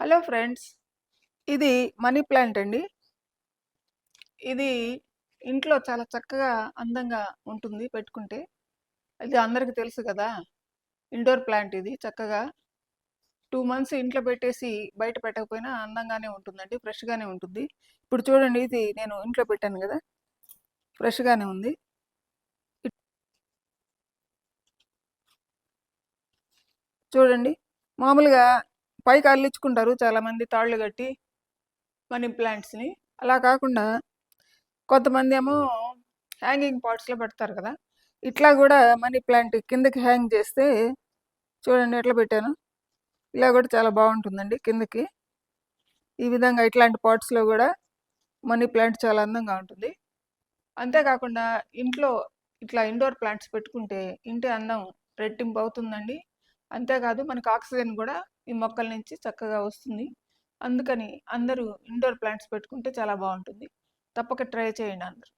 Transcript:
Hello friends ఇది money plant అండి. ఇది ఇంట్లో చాలా చక్కగా అందంగా ఉంటుంది పెట్టుకుంటే. అది అందరికి తెలుసు కదా ఇండోర్ ప్లాంట్ ఇది చక్కగా. టూ మంత్స్ ఇంట్లో పెట్టేసి బయట పెట్టకపోయినా అందంగానే ఉంటుందండి ఫ్రెష్గానే ఉంటుంది. ఇప్పుడు చూడండి ఇది నేను ఇంట్లో పెట్టాను కదా ఫ్రెష్గానే ఉంది. చూడండి మామూలుగా పైకి అల్లించుకుంటారు చాలామంది తాళ్ళు కట్టి మనీ ప్లాంట్స్ని. అలా కాకుండా కొంతమంది ఏమో హ్యాంగింగ్ పాట్స్లో పెడతారు కదా ఇట్లా కూడా మనీ ప్లాంట్ కిందకి హ్యాంగ్ చేస్తే చూడండి ఎట్లా పెట్టాను. ఇలా కూడా చాలా బాగుంటుందండి కిందకి. ఈ విధంగా ఇట్లాంటి పాట్స్లో కూడా మనీ ప్లాంట్ చాలా అందంగా ఉంటుంది. అంతేకాకుండా ఇంట్లో ఇట్లా ఇండోర్ ప్లాంట్స్ పెట్టుకుంటే ఇంటి అందం రెట్టింపు అవుతుందండి. అంతేకాదు మనకు ఆక్సిజన్ కూడా ఈ మొక్కల నుంచి చక్కగా వస్తుంది. అందుకని అందరూ ఇండోర్ ప్లాంట్స్ పెట్టుకుంటే చాలా బాగుంటుంది. తప్పక ట్రై చేయండి అందరూ.